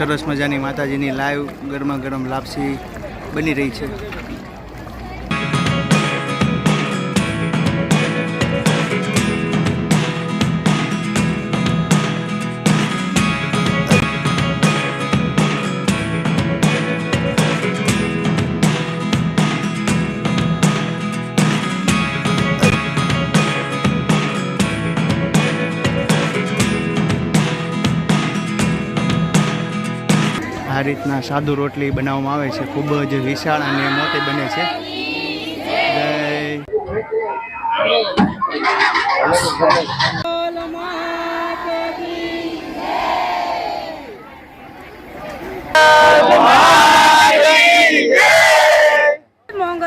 સરસ મજાની માતાજીની લાઈવ ગરમા ગરમ લાપસી બની રહી છે. આ રીતના સાદુ રોટલી બનાવવામાં આવે છે. ખૂબ જ વિશાળ અને મોટી બને છે.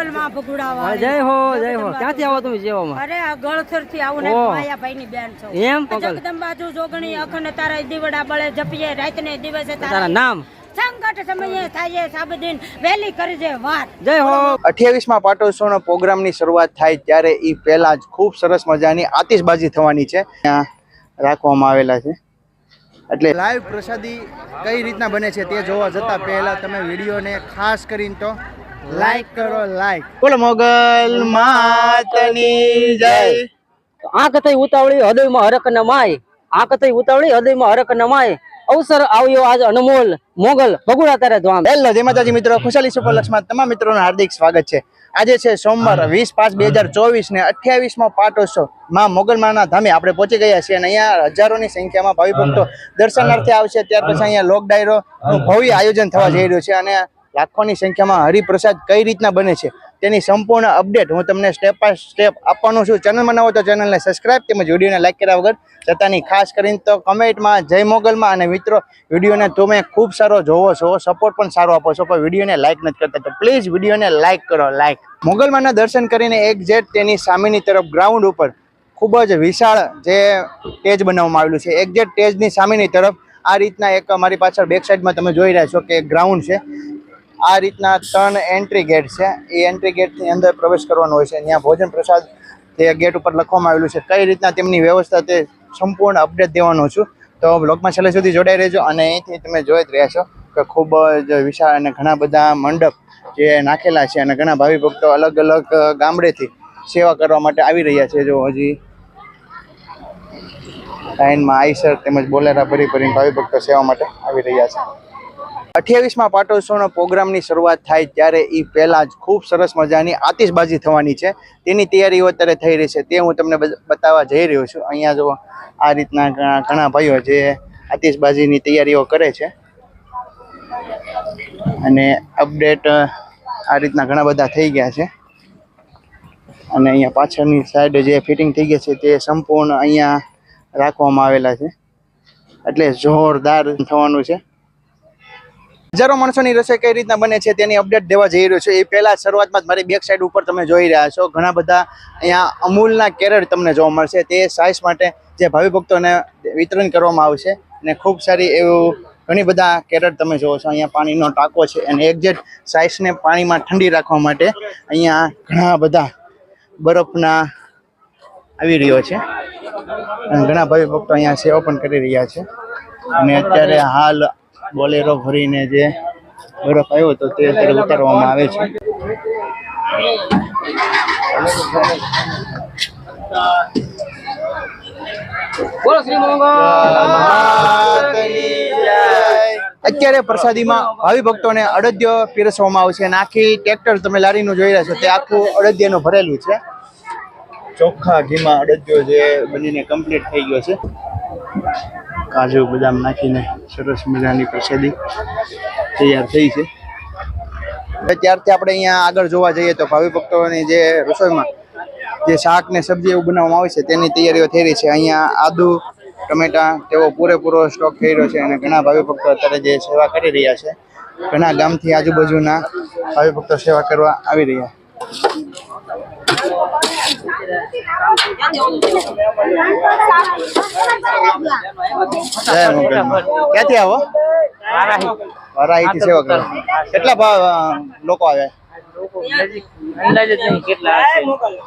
જય ભગુડાવા જય હો જય હો. ક્યાંથી આવો તમે સેવામાં અરે આ ગળથરથી આવું ને માયાભાઈ ની બેન છો. એમ? પકડ જોગણી અખંડ તારા દીવડા બળે જપીએ રાત ને દિવસે તારા નામ? સંકટ સમયે થાય સાબદીન વહેલી કરજે વાત. જય હો. અઠ્યાવીસમાં પાટોત્સવનો પ્રોગ્રામની શરૂઆત થાય ત્યારે એ પહેલાં જ ખૂબ સરસ મજાની આતિશબાજી થવાની છે. રાખવામાં આવેલા છે. એટલે લાઈવ પ્રસાદી કઈ રીતના બને છે તે જોવા જતા પહેલા તમે વિડીયોને ખાસ કરીને તો લાઈક કરો લાઈક. બોલો મોગલ માતની જય. આંખ થઈ ઉતાવળી હૃદયમાં હરક નમાય. આ આંખ થઈ ઉતાવળી હૃદયમાં હરક ન માય અવસર આવ્યો આજ અનમોલ મોગલ ભગુડા તારે દ્વામ હેલો જય માતાજી મિત્રો. ખુશાલી સુપર લક્ષમાં તમામ મિત્રોનું હાર્દિક સ્વાગત છે. આજે છે સોમવાર વીસ પાંચ બે હજાર ચોવીસ ને અઠ્યાવીસમો પાટોત્સવ. માં મોગલમાના ધામે આપણે પહોંચી ગયા છીએ અને અહીંયા હજારોની સંખ્યામાં ભાવિ ભક્તો દર્શનાર્થે આવશે. ત્યાર પછી અહીંયા લોક ડાયરો ભવ્ય આયોજન થવા જઈ રહ્યું છે અને લાખોની સંખ્યામાં હરિપ્રસાદ કઈ રીતના બને છે તેની સંપૂર્ણ અપડેટ હું તમને સ્ટેપ બાય સ્ટેપ આપવાનું છું. ચેનલમાં ન તો ચેનલને સબસ્ક્રાઇબ તેમજ વિડીયોને લાઈક કર્યા વગર. જતાની ખાસ કરીને તો કમેન્ટમાં જય મોગલમાં અને મિત્રો, વિડીયોને તમે ખૂબ સારો જોવો છો સપોર્ટ પણ સારો આપો છો, પણ વિડીયોને લાઈક નથી કરતા. તો પ્લીઝ વિડીયોને લાઈક કરો લાઈક મોગલમાના દર્શન કરીને એક જેટ તેની સામેની તરફ ગ્રાઉન્ડ ઉપર ખૂબ જ વિશાળ જે સ્ટેજ બનાવવામાં આવેલું છે. એક્ઝેક્ટ સ્ટેજની સામેની તરફ આ રીતના એક અમારી પાછળ બેક સાઈડમાં તમે જોઈ રહ્યા છો કે ગ્રાઉન્ડ છે. આ રીતના ત્રણ એન્ટ્રી ગેટ છે. એ એન્ટ્રી ગેટની અંદર પ્રવેશ કરવાનો હોય છે. ત્યાં ભોજન પ્રસાદ તે ગેટ ઉપર લખવામાં આવેલું છે. કઈ રીતના તેમની વ્યવસ્થા તે સંપૂર્ણ અપડેટ દેવાનો છું. તો બ્લોગમાં છેલ્લે સુધી જોડાઈ રહેજો અને અહીંથી તમે જોઈ જ રહ્યા છો કે ખૂબ જ વિશાળ અને ઘણા બધા મંડપ જે નાખેલા છે અને ઘણા ભાવિ ભક્તો અલગ અલગ ગામડેથી સેવા કરવા માટે આવી રહ્યા છે. જો હજી લાઈનમાં આઈસર તેમજ બોલેરા ભરી ભરીને ભાવિ ભક્તો સેવા માટે આવી રહ્યા છે. અઠ્યાવીસમાં પાટોત્સવનો પ્રોગ્રામની શરૂઆત થાય ત્યારે એ પહેલાં જ ખૂબ સરસ મજાની આતિશબાજી થવાની છે. તેની તૈયારીઓ અત્યારે થઈ રહી છે. તે હું તમને બત- બતાવવા જઈ રહ્યો છું. અહીંયા જો આ રીતના ઘણા ભાઈઓ જે આતિશબાજીની તૈયારીઓ કરે છે. અને અપડેટ આ રીતના ઘણા બધા થઈ ગયા છે. અને અહીંયા પાછળની સાઈડ જે ફિટિંગ થઈ ગઈ છે તે સંપૂર્ણ અહીંયા રાખવામાં આવેલા છે. એટલે જોરદાર થવાનું છે. હજારો માણસોની રસોઈ કઈ રીતના બને છે તેની અપડેટ દેવા જઈ રહ્યો છે. એ પહેલા શરૂઆતમાં મારી બેક સાઈડ ઉપર તમે જોઈ રહ્યા છો. ઘણા બધા અહીંયા અમૂલના કેરેટ તમને જોવા મળશે. તે સાઇઝ માટે જે ભાવિ ભક્તોને વિતરણ કરવામાં આવશે અને ખૂબ સારી એવું ઘણી બધા કેરેટ તમે જોવો છો. અહીંયા પાણીનો ટાંકો છે અને એક્ઝેક્ટ સાઇઝને પાણીમાં ઠંડી રાખવા માટે અહીંયા ઘણા બધા બરફના આવી રહ્યો છે. અને ઘણા ભાવિ ભક્તો અહીંયા સેવા પણ કરી રહ્યા છે. અને અત્યારે હાલ બોલેરો ભરીને જે બરફ આવ્યો હતો તે અત્યારે ઉતારવામાં આવે છે. બોલો શ્રી મોગલ અત્યારે પ્રસાદીમાં ભાવિ ભક્તોને અડદિયો પીરસવામાં આવશે અને આખી ટ્રેક્ટર તમે લારીનું જોઈ રહ્યા છો તે આખું અડદિયાનું ભરેલું છે. ચોખ્ખા ઘીમાં અડદિયો જે બનીને કમ્પ્લીટ થઈ ગયો છે. કાજુ બદામ નાખીને સરસ મજાની પ્રસાદી તૈયાર થઈ છે ત્યારથી આપણે અહીંયા આગળ જોવા જઈએ તો ભાવિ ભક્તોની જે રસોઈમાં જે શાક ને સબ્જી એવું બનાવવામાં આવે છે, તેની તૈયારીઓ થઈ રહી છે અહીંયા આદુ, ટમેટા તેવો પૂરેપૂરો સ્ટોક થઈ રહ્યો છે અને ઘણા ભાવિ ભક્તો અત્યારે જે સેવા કરી રહ્યા છે, ઘણા ગામથી આજુબાજુના ભાવિ ભક્તો સેવા કરવા આવી રહ્યા. ક્યાંથી આવો? વારાહીથી સેવા કરો લોકો આવે?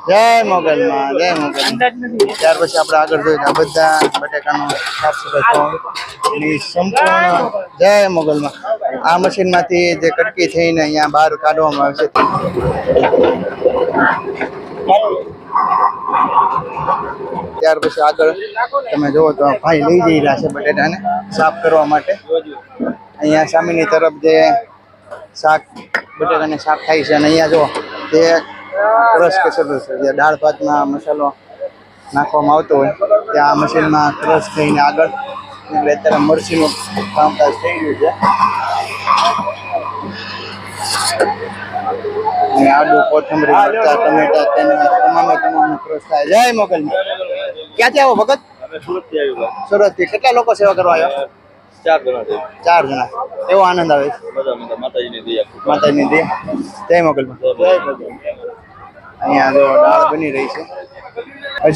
જય મોગલમાં જય મોગલ ત્યાર પછી આપણે આગળ જોઈએ બધા બટેકાનું જય મોગલમાં આ મશીનમાંથી જે કટકી થઈને અહીંયા બહાર કાઢવામાં આવે છે. ત્યાર પછી આગળ તમે જુઓ તો ભાઈ લઈ જઈ રહ્યા છે બટેટાને સાફ કરવા માટે. અહીંયા સામેની તરફ જે શાક, બટેટાને સાફ થાય છે અને અહીંયા જુઓ તે ક્રશ કરેલું છે, જે દાળ ભાતમાં મસાલો નાખવામાં આવતો હોય, ત્યાં મશીનમાં ક્રશ થઈને આગળ, એટલે અત્યારે મરચીનું કામકાજ થઈ ગયું છે. અને આદુ કોથમરી મરચા ટમેટા તેના તમામે તમામ ક્રશ જય મોગલમાં ક્યાંથી આવો ભગત? સુરતથી કેટલા લોકો સેવા કરવા આવ્યા? ચાર જણા ચાર જણા. એવો આનંદ આવે માતાજીની દયા માતાજીની દયા. જય મોગલમાં. અહીંયા જો દાળ બની રહી છે.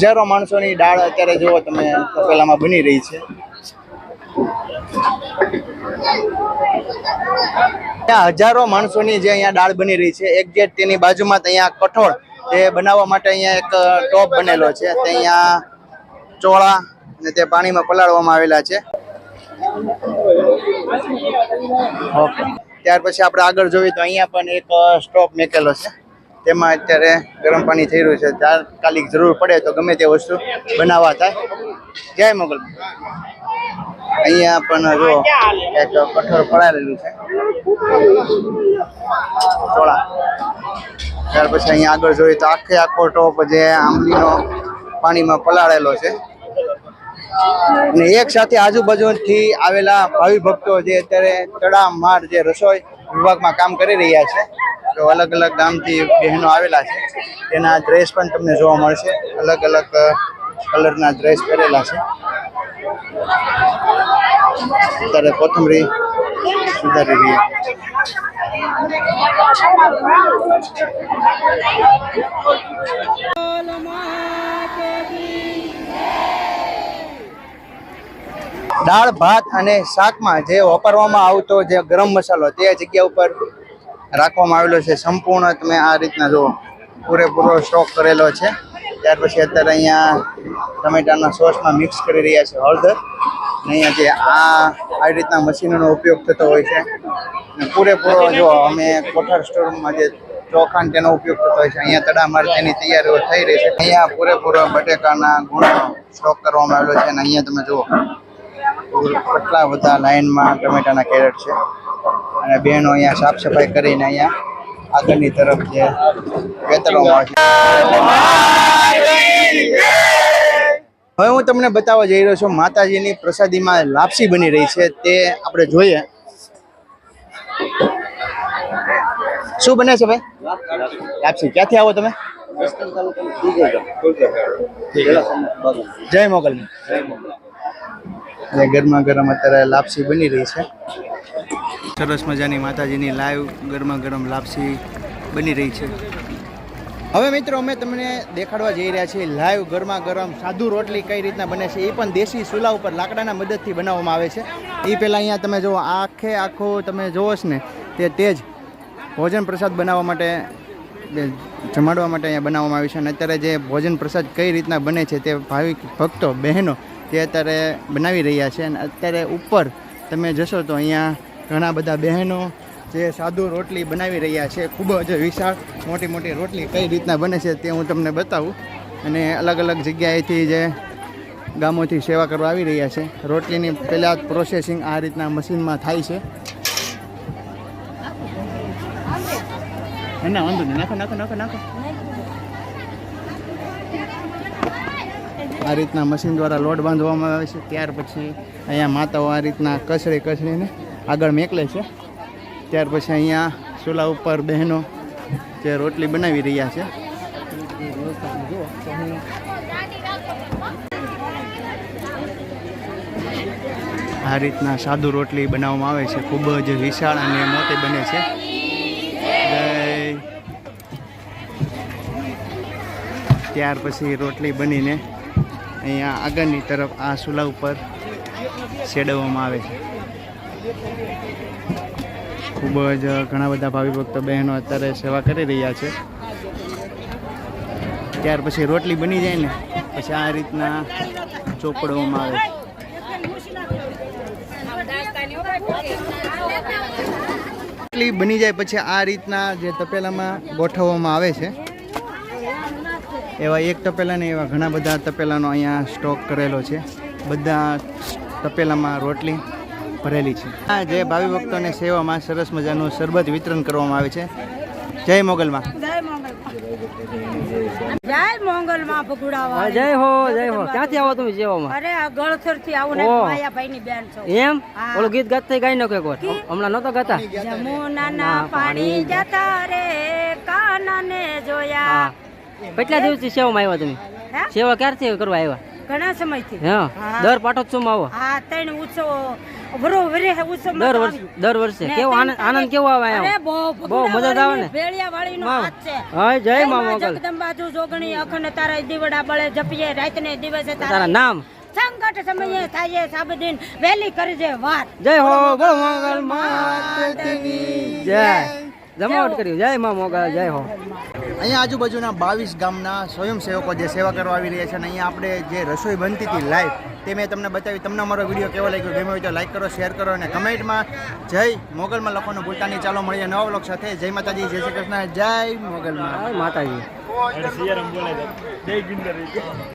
હજારો માણસોની દાળ અત્યારે જુઓ તમે તપેલામાં બની રહી છે. ત્યાં હજારો માણસોની જે અહીંયા દાળ બની રહી છે એક્ઝેક્ટ તેની બાજુમાં અહીંયા કઠોળ જે બનાવવા માટે અહીંયા એક ટોપ બનેલો છે. તે અહીંયા ચોળા અને તે પાણીમાં પલાળવામાં આવેલા છે. ઓકે. ત્યાર પછી આપણે આગળ જોઈએ તો અહીંયા પણ એક સ્ટોપ મેકેલો છે. તેમાં અત્યારે ગરમ પાણી થઈ રહ્યું છે. તાત્કાલિક જરૂર પડે તો ગમે તે વસ્તુ બનાવવા થાય. જય મોગલ. અહીંયા પણ જો એક કઠોર પડાયેલું છે. ત્યાર પછી અહીંયા આગળ જોઈએ તો આખે આખો ટોપ જે આંબલીનો પાણીમાં પલાળેલો છે. અને એક સાથે આજુબાજુથી આવેલા ભાવિ ભક્તો જે અત્યારે તડામાર જે રસોઈ વિભાગમાં કામ કરી રહ્યા છે, તો અલગ અલગ ગામથી બહેનો આવેલા છે. તેના ડ્રેસ પણ તમને જોવા મળશે. અલગ અલગ કલરના ડ્રેસ પહેરેલા છે. અત્યારે કોથમરી સુધારી રહી. દાળ, ભાત અને શાકમાં જે વાપરવામાં આવતો જે ગરમ મસાલો તે જગ્યા ઉપર રાખવામાં આવેલો છે. સંપૂર્ણ તમે આ રીતના જુઓ. પૂરેપૂરો સ્ટોક કરેલો છે. ત્યાર પછી અત્યારે અહીંયા ટમેટાના સોસમાં મિક્સ કરી રહ્યા છે હળદર. અને અહીંયા જે આ આવી રીતના મશીનોનો ઉપયોગ થતો હોય છે. અને પૂરેપૂરો જો અમે કોઠાર સ્ટોરમાં જે ચોખાન તેનો ઉપયોગ થતો હોય છે. અહીંયા તડામાર તેની તૈયારીઓ થઈ રહી છે. અહીંયા પૂરેપૂરો બટેકાના ગુણનો સ્ટોક કરવામાં આવેલો છે. અને અહીંયા તમે જુઓ કેટલા બધા લાઇનમાં ટમેટાના કેરેટ છે. અને બહેનો અહીંયા સાફ સફાઈ કરીને અહીંયા આગળની તરફ જે વેતરવામાં આવે છે. હવે હું તમને બતાવવા જઈ રહ્યો છું, માતાજીની પ્રસાદીમાં લાપસી બની રહી છે, તે આપણે જોઈએ. શું બને છે ભાઈ? લાપસી. ક્યાંથી આવો તમે? જય મોગલ. ગરમા ગરમ અત્યારે લાપસી બની રહી છે. સરસ મજાની માતાજીની લાઈવ ગરમા ગરમ લાપસી બની રહી છે. હવે મિત્રો, અમે તમને દેખાડવા જઈ રહ્યા છીએ લાઈવ ગરમા ગરમ સાદુ રોટલી કઈ રીતના બને છે એ પણ દેશી ચૂલા ઉપર લાકડાના મદદથી બનાવવામાં આવે છે. એ પહેલાં અહીંયા તમે જુઓ, આખે આખો તમે જુઓ ને, તે તેજ ભોજન પ્રસાદ બનાવવા માટે જમાડવા માટે અહીંયા બનાવવામાં આવ્યું છે અને અત્યારે જે ભોજન પ્રસાદ કઈ રીતના બને છે તે ભાવિક ભક્તો, બહેનો તે અત્યારે બનાવી રહ્યા છે અને અત્યારે ઉપર તમે જશો તો અહીંયા ઘણા બધા બહેનો જે સાદુ રોટલી બનાવી રહ્યા છે, ખૂબ જ વિશાળ, મોટી મોટી રોટલી કઈ રીતના બને છે તે હું તમને બતાવું. અને અલગ અલગ જગ્યાએથી જે ગામોથી સેવા કરવા આવી રહ્યા છે. રોટલીની પહેલાં પ્રોસેસિંગ આ રીતના મશીનમાં થાય છે. ના, વાંધો નહીં. નાખો નાખો નાખો નાખો. આ રીતના મશીન દ્વારા લોડ બાંધવામાં આવે છે. ત્યાર પછી અહીંયા માતાઓ આ રીતના કચડી કચડીને આગળ મેકલે છે. ત્યાર પછી અહીંયા ચૂલા ઉપર બહેનો જે રોટલી બનાવી રહ્યા છે. આ રીતના સાદુ રોટલી બનાવવામાં આવે છે. ખૂબ જ વિશાળ અને મોટી બને છે. ત્યાર પછી રોટલી બનીને અહીંયા આગળની તરફ આ ચૂલા ઉપર શેડવવામાં આવે છે. ખૂબ જ ઘણા બધા ભાવિ ભક્તો બહેનો અત્યારે સેવા કરી રહ્યા છે. ત્યાર પછી રોટલી બની જાય ને, પછી આ રીતના ચોપડવામાં આવે રોટલી બની જાય પછી આ રીતના જે તપેલામાં ગોઠવવામાં આવે છે. એવા એક તપેલા ને એવા ઘણા બધા તપેલાનો અહીંયા સ્ટોક કરેલો છે. બધા તપેલામાં રોટલી ભરેલી છે. આ જે ભાવિ ભક્તોને સેવામાં સરસ મજાનું શરબત વિતરણ કરવામાં આવે છે. જય મોગલમાં. જય મંગલ જય મંગલમાં ભગુડાવા જય હો જય હો. ક્યાંથી આવો તમે સેવામાં? અરે ગળથરથી આવું ને માયાભાઈ ની બેન છો. એમ? ઓલું ગીત ગાતા ગાઈ નાખો એક વાર? હમણાં નતો ગાતા? પાણી જતા રે કાના ને જોયા કેટલા દિવસથી સેવામાં આવ્યા તમે? સેવા ક્યારથી કરવા આવ્યા? ઘણા સમયથી. હા? હા. દર પાટોત્સવમાં આવો. હા ત્રણ ઉત્સવ વરો વરે ઉત્સવ દર વર્ષ દર વર્ષે. કેવો આનંદ આનંદ કેવો આવે અરે બહુ બહુ મજા આવે ને? ભેળિયા વાળી નો હાથ છે. હા જય જય મા મોગલ. જગદંબા જોગણી અખંડ તારા દીવડા બળે જપીએ. રાત ને દિવસે તારા તારા નામ. સંકટ સમયે થાય સાબદીન. વેલી કરજે વાત. જય હો બોલ મોગલ માતની જય. જમાવટ કર્યું જય માં મોગલ જય હો. અહીંયા આજુબાજુના બાવીસ ગામના સ્વયંસેવકો જે સેવા કરવા આવી રહ્યા છે અને અહીંયા આપણે જે રસોઈ બનતી હતી લાઈવ તે મેં તમને બતાવી. તમને અમારો વીડિયો કેવો લાગ્યો? ગમ્યો હોય તો લાઈક કરો શેર કરો અને કમેન્ટમાં જય મોગલમાં લખવાનું ભૂલતા નહીં. ચાલો મળીએ નવા બ્લોગ સાથે. જય માતાજી જય શ્રી કૃષ્ણ જય મોગલમાં. જય માતાજી.